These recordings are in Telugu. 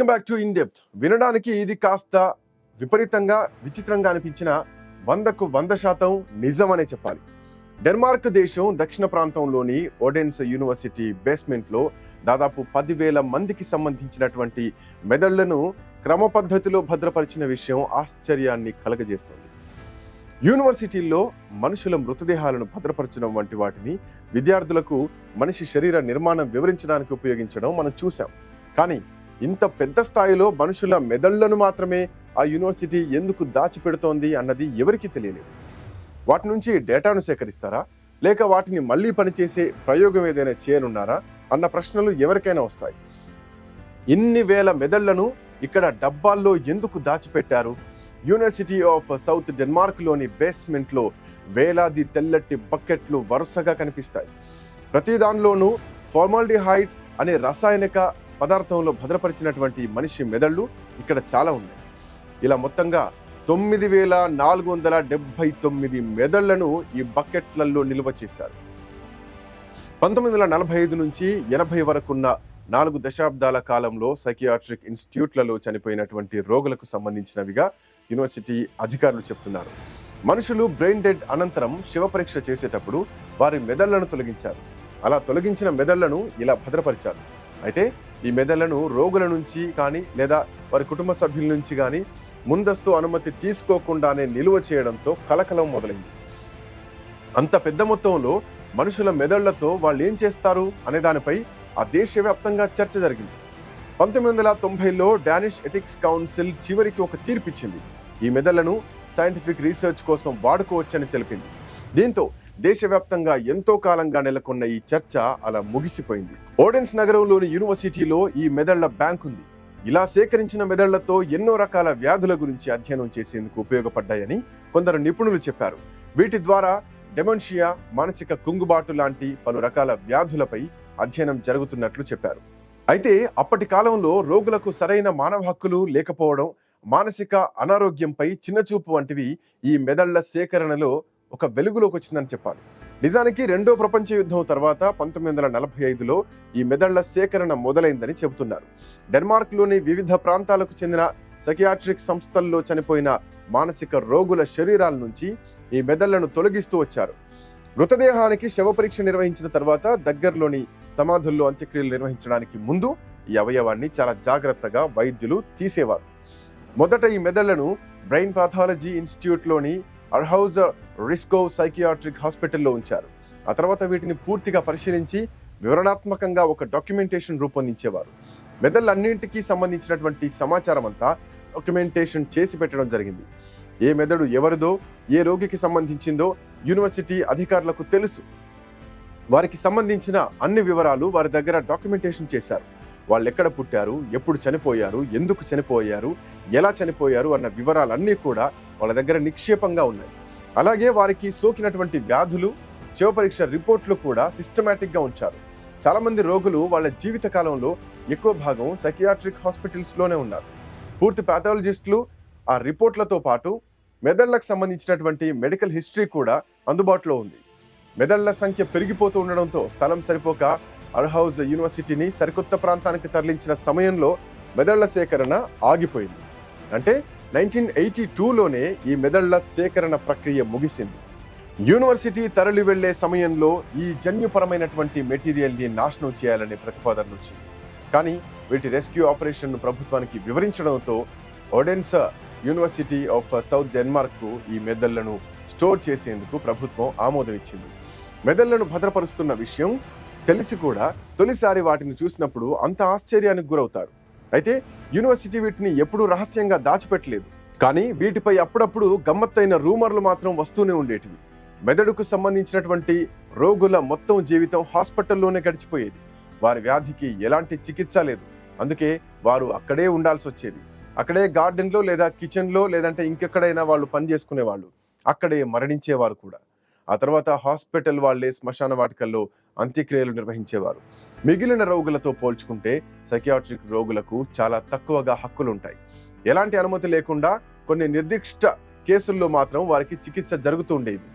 Welcome back to in depth వినడానికి ఇది కాస్త విపరీతంగా విచిత్రంగా అనిపించిన వందకు వంద శాతం నిజమనే చెప్పాలి. డెన్మార్క్ దేశం దక్షిణ ప్రాంతంలోని ఓడెన్స్ యూనివర్సిటీ బేస్మెంట్లో దాదాపు పదివేల మందికి సంబంధించినటువంటి మెదళ్ళను క్రమ పద్ధతిలో భద్రపరిచిన విషయం ఆశ్చర్యాన్ని కలగజేస్తుంది. యూనివర్సిటీల్లో మనుషుల మృతదేహాలను భద్రపరచడం వంటి వాటిని విద్యార్థులకు మనిషి శరీర నిర్మాణం వివరించడానికి ఉపయోగించడం మనం చూసాం కానీ ఇంత పెద్ద స్థాయిలో మనుషుల మెదళ్ళను మాత్రమే ఆ యూనివర్సిటీ ఎందుకు దాచిపెడుతోంది అన్నది ఎవరికీ తెలియలేదు. వాటి నుంచి డేటాను సేకరిస్తారా? లేక వాటిని మళ్ళీ పనిచేసే ప్రయోగం ఏదైనా చేయనున్నారా? అన్న ప్రశ్నలు ఎవరికైనా వస్తాయి. ఇన్ని వేల మెదళ్ళను ఇక్కడ డబ్బాల్లో ఎందుకు దాచిపెట్టారు? యూనివర్సిటీ ఆఫ్ సౌత్ డెన్మార్క్లోని బేస్మెంట్లో వేలాది తెల్లటి బకెట్లు వరుసగా కనిపిస్తాయి. ప్రతి దానిలోనూ ఫార్మాల్డిహైడ్ అనే రసాయనిక పదార్థంలో భద్రపరిచినటువంటి మనిషి మెదళ్ళు ఇక్కడ చాలా ఉన్నాయి. ఇలా మొత్తంగా తొమ్మిది వేల నాలుగు వందల డెబ్బై తొమ్మిది మెదళ్ళను ఈ బకెట్లలో నిల్వ చేశారు. పంతొమ్మిది వందల నలభై ఐదు నుంచి ఎనభై వరకున్న నాలుగు దశాబ్దాల కాలంలో సైకియాట్రిక్ ఇన్స్టిట్యూట్లలో చనిపోయినటువంటి రోగులకు సంబంధించినవిగా యూనివర్సిటీ అధికారులు చెప్తున్నారు. మనుషులు బ్రెయిన్ డెడ్ అనంతరం శివపరీక్ష చేసేటప్పుడు వారి మెదళ్ళను తొలగించారు. అలా తొలగించిన మెదళ్ళను ఇలా భద్రపరిచారు. అయితే ఈ మెదళ్ళను రోగుల నుంచి కానీ లేదా వారి కుటుంబ సభ్యుల నుంచి కానీ ముందస్తు అనుమతి తీసుకోకుండానే నిలువ చేయడంతో కలకలం మొదలైంది. అంత పెద్ద మొత్తంలో మనుషుల మెదళ్ళతో వాళ్ళు ఏం చేస్తారు అనే దానిపై ఆ దేశవ్యాప్తంగా చర్చ జరిగింది. పంతొమ్మిది వందల తొంభైలో డానిష్ ఎథిక్స్ కౌన్సిల్ చివరికి ఒక తీర్పిచ్చింది. ఈ మెదళ్ళను సైంటిఫిక్ రీసెర్చ్ కోసం వాడుకోవచ్చని తెలిపింది. దీంతో దేశవ్యాప్తంగా ఎంతో కాలంగా నెలకొన్న ఈ చర్చ అలా ముగిసిపోయింది. ఓడెన్స్ నగరంలోని యూనివర్సిటీలో ఈ మెదళ్ళ బ్యాంక్ ఉంది. ఇలా సేకరించిన మెదళ్ళతో ఎన్నో రకాల వ్యాధుల గురించి అధ్యయనం చేసేందుకు ఉపయోగపడ్డాయని కొందరు నిపుణులు చెప్పారు. వీటి ద్వారా డెమోన్షియా మానసిక కుంగుబాటు లాంటి పలు రకాల వ్యాధులపై అధ్యయనం జరుగుతున్నట్లు చెప్పారు. అయితే అప్పటి కాలంలో రోగులకు సరైన మానవ హక్కులు లేకపోవడం మానసిక అనారోగ్యంపై చిన్నచూపు వంటివి ఈ మెదళ్ళ సేకరణలో ఒక వెలుగులోకి వచ్చిందని చెప్పాలి. నిజానికి రెండో ప్రపంచ యుద్ధం తర్వాత పంతొమ్మిది వందల నలభై ఐదులో ఈ మెదళ్ళ సేకరణ మొదలైందని చెబుతున్నారు. డెన్మార్క్లోని వివిధ ప్రాంతాలకు చెందిన సకియాట్రిక్ సంస్థల్లో చనిపోయిన మానసిక రోగుల శరీరాల నుంచి ఈ మెదళ్ళను తొలగిస్తూ వచ్చారు. మృతదేహానికి శవ పరీక్ష నిర్వహించిన తర్వాత దగ్గరలోని సమాధుల్లో అంత్యక్రియలు నిర్వహించడానికి ముందు ఈ అవయవాన్ని చాలా జాగ్రత్తగా వైద్యులు తీసేవారు. మొదట ఈ మెదళ్ళను బ్రెయిన్ పాథాలజీ ఇన్స్టిట్యూట్లోని అర్హౌజ్ రిస్కో సైకియాట్రిక్ హాస్పిటల్లో ఉంచారు. ఆ తర్వాత వీటిని పూర్తిగా పరిశీలించి వివరణాత్మకంగా ఒక డాక్యుమెంటేషన్ రూపొందించేవారు. మెదళ్ళన్నింటికీ సంబంధించినటువంటి సమాచారం అంతా డాక్యుమెంటేషన్ చేసి పెట్టడం జరిగింది. ఏ మెదడు ఎవరిదో ఏ రోగికి సంబంధించిందో యూనివర్సిటీ అధికారులకు తెలుసు. వారికి సంబంధించిన అన్ని వివరాలు వారి దగ్గర డాక్యుమెంటేషన్ చేశారు. వాళ్ళు ఎక్కడ పుట్టారు? ఎప్పుడు చనిపోయారు? ఎందుకు చనిపోయారు? ఎలా చనిపోయారు? అన్న వివరాలన్నీ కూడా వాళ్ళ దగ్గర నిక్షేపంగా ఉన్నాయి. అలాగే వారికి సోకినటువంటి వ్యాధులు శివపరీక్ష రిపోర్ట్లు కూడా సిస్టమేటిక్గా ఉంచారు. చాలామంది రోగులు వాళ్ళ జీవిత కాలంలో ఎక్కువ భాగం సైకియాట్రిక్ హాస్పిటల్స్లోనే ఉన్నారు. పూర్తి పాథాలజిస్టులు ఆ రిపోర్ట్లతో పాటు మెదళ్ళకు సంబంధించినటువంటి మెడికల్ హిస్టరీ కూడా అందుబాటులో ఉంది. మెదళ్ళ సంఖ్య పెరిగిపోతూ ఉండడంతో స్థలం సరిపోక అర్హౌజ్ యూనివర్సిటీని సరికొత్త ప్రాంతానికి తరలించిన సమయంలో మెదళ్ళ సేకరణ ఆగిపోయింది. అంటే నైన్టీన్ ఎయిటీ టూలోనే ఈ మెదళ్ళ సేకరణ ప్రక్రియ ముగిసింది. యూనివర్సిటీ తరలి వెళ్ళే సమయంలో ఈ జన్యుపరమైనటువంటి మెటీరియల్ని నాశనం చేయాలనే ప్రతిపాదన వచ్చింది. కానీ వీటి రెస్క్యూ ఆపరేషన్ను ప్రభుత్వానికి వివరించడంతో ఒడెన్సా యూనివర్సిటీ ఆఫ్ సౌత్ డెన్మార్క్కు ఈ మెదళ్ళను స్టోర్ చేసేందుకు ప్రభుత్వం ఆమోదం ఇచ్చింది. మెదళ్ళను భద్రపరుస్తున్న విషయం తెలిసి కూడా తొలిసారి వాటిని చూసినప్పుడు అంత ఆశ్చర్యానికి గురవుతారు. అయితే యూనివర్సిటీ వీటిని ఎప్పుడూ రహస్యంగా దాచిపెట్టలేదు. కానీ వీటిపై అప్పుడప్పుడు గమ్మత్తైన రూమర్లు మాత్రం వస్తూనే ఉండేటివి. మెదడుకు సంబంధించినటువంటి రోగుల మొత్తం జీవితం హాస్పిటల్లోనే గడిచిపోయేది. వారి వ్యాధికి ఎలాంటి చికిత్స లేదు. అందుకే వారు అక్కడే ఉండాల్సి వచ్చేది. అక్కడే గార్డెన్లో లేదా కిచెన్లో లేదంటే ఇంకెక్కడైనా వాళ్ళు పని చేసుకునేవాళ్ళు. అక్కడే మరణించేవారు కూడా. ఆ తర్వాత హాస్పిటల్ వాళ్ళే శ్మశాన వాటికల్లో అంత్యక్రియలు నిర్వహించేవారు. మిగిలిన రోగులతో పోల్చుకుంటే సైకియాట్రిక్ రోగులకు చాలా తక్కువగా హక్కులు ఉంటాయి ఎలాంటి అనుమతి లేకుండా కొన్ని నిర్దిష్ట కేసుల్లో మాత్రం వారికి చికిత్స జరుగుతూ ఉండేది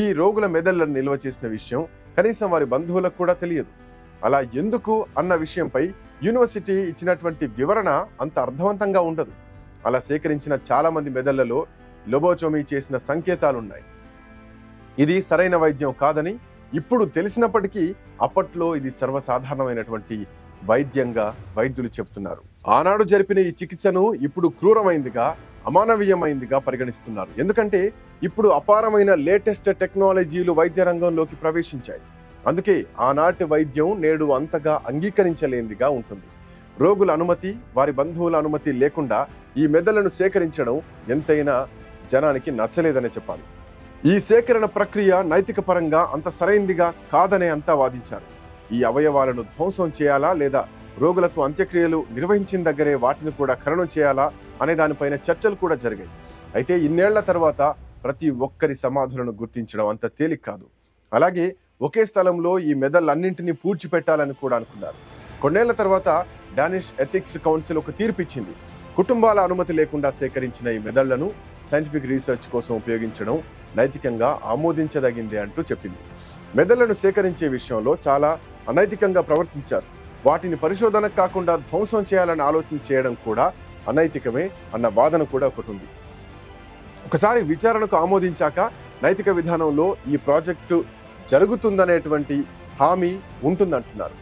ఈ రోగుల మెదళ్ళను నిల్వ చేసిన విషయం కనీసం వారి బంధువులకు కూడా తెలియదు. అలా ఎందుకు అన్న విషయంపై యూనివర్సిటీ ఇచ్చినటువంటి వివరణ అంత అర్థవంతంగా ఉండదు. అలా సేకరించిన చాలామంది మెదళ్ళలో లోబోచోమీ చేసిన సంకేతాలు ఉన్నాయి ఇది సరైన వైద్యం కాదని ఇప్పుడు తెలిసినప్పటికీ అప్పట్లో ఇది సర్వసాధారణమైనటువంటి వైద్యంగా వైద్యులు చెబుతున్నారు. ఆనాడు జరిపిన ఈ చికిత్సను ఇప్పుడు క్రూరమైందిగా అమానవీయమైందిగా పరిగణిస్తున్నారు. ఎందుకంటే ఇప్పుడు అపారమైన లేటెస్ట్ టెక్నాలజీలు వైద్య రంగంలోకి ప్రవేశించాయి. అందుకే ఆనాటి వైద్యం నేడు అంతగా అంగీకరించలేనిదిగా ఉంటుంది. రోగుల అనుమతి వారి బంధువుల అనుమతి లేకుండా ఈ మెదళ్ళను సేకరించడం ఎంతైనా జనానికి నచ్చలేదనే చెప్పాలి. ఈ సేకరణ ప్రక్రియ నైతిక పరంగా అంత సరైందిగా కాదనే అంతా వాదించారు. ఈ అవయవాలను ధ్వంసం చేయాలా లేదా రోగులకు అంత్యక్రియలు నిర్వహించిన దగ్గరే వాటిని కూడా ఖననం చేయాలా అనే దానిపైన చర్చలు కూడా జరిగాయి. అయితే ఇన్నేళ్ళ తర్వాత ప్రతి ఒక్కరి సమాధులను గుర్తించడం అంత తేలిక కాదు. అలాగే ఒకే స్థలంలో ఈ మెదళ్ళన్నింటినీ పూడ్చిపెట్టాలని కూడా అనుకున్నారు. కొన్నేళ్ళ తర్వాత డానిష్ ఎథిక్స్ కౌన్సిల్ ఒక తీర్పు ఇచ్చింది కుటుంబాల అనుమతి లేకుండా సేకరించిన ఈ మెదళ్ళను సైంటిఫిక్ రీసెర్చ్ కోసం ఉపయోగించడం నైతికంగా ఆమోదించదగిందే అంటూ చెప్పింది. మెదళ్ళను సేకరించే విషయంలో చాలా అనైతికంగా ప్రవర్తించారు. వాటిని పరిశోధనకు కాకుండా ధ్వంసం చేయాలని ఆలోచన చేయడం కూడా అనైతికమే అన్న వాదన కూడా ఒకటి ఉంది. ఒకసారి విచారణకు ఆమోదించాక నైతిక విధానంలో ఈ ప్రాజెక్టు జరుగుతుందనేటువంటి హామీ ఉంటుందంటున్నారు.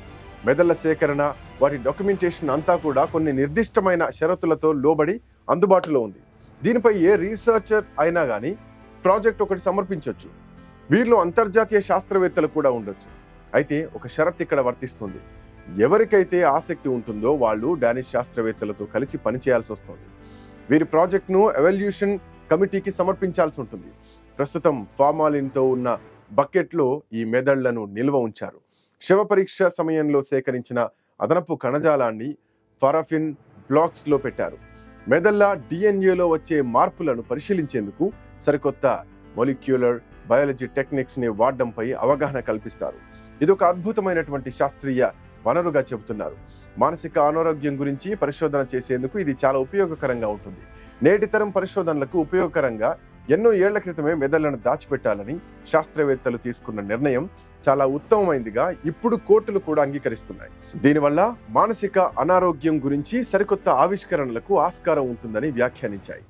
మెదళ్ళ సేకరణ వాటి డాక్యుమెంటేషన్ అంతా కూడా కొన్ని నిర్దిష్టమైన షరతులతో లోబడి అందుబాటులో ఉంది. దీనిపై ఏ రీసెర్చర్ అయినా కానీ ప్రాజెక్ట్ ఒకటి సమర్పించవచ్చు వీరిలో అంతర్జాతీయ శాస్త్రవేత్తలు కూడా ఉండొచ్చు. అయితే ఒక షరత్ ఇక్కడ వర్తిస్తుంది. ఎవరికైతే ఆసక్తి ఉంటుందో వాళ్ళు డానిష్ శాస్త్రవేత్తలతో కలిసి పనిచేయాల్సి వస్తుంది. వీరి ప్రాజెక్ట్ను ఎవల్యూషన్ కమిటీకి సమర్పించాల్సి ఉంటుంది. ప్రస్తుతం ఫార్మాలిన్తో ఉన్న బకెట్లో ఈ మెదళ్ళను నిల్వ ఉంచారు. శవ పరీక్ష సమయంలో సేకరించిన అదనపు కణజాలాన్ని ఫరాఫిన్ బ్లాక్స్లో పెట్టారు. మెదళ్ళ డిఎన్ఏలో వచ్చే మార్పులను పరిశీలించేందుకు సరికొత్త మొలిక్యులర్ బయాలజీ టెక్నిక్స్ని వాడడంపై అవగాహన కల్పిస్తారు. ఇది ఒక అద్భుతమైనటువంటి శాస్త్రీయ వనరుగా చెబుతున్నారు. మానసిక అనారోగ్యం గురించి పరిశోధన చేసేందుకు ఇది చాలా ఉపయోగకరంగా ఉంటుంది. నేటి తరం పరిశోధనలకు ఉపయోగకరంగా ఎన్నో ఏళ్ళ క్రితమే మెదళ్ళను దాచిపెట్టాలని శాస్త్రవేత్తలు తీసుకున్న నిర్ణయం చాలా ఉత్తమమైందిగా ఇప్పుడు కోర్టులు కూడా అంగీకరిస్తున్నాయి. దీనివల్ల మానసిక అనారోగ్యం గురించి సరికొత్త ఆవిష్కరణలకు ఆస్కారం ఉంటుందని వ్యాఖ్యానించాయి.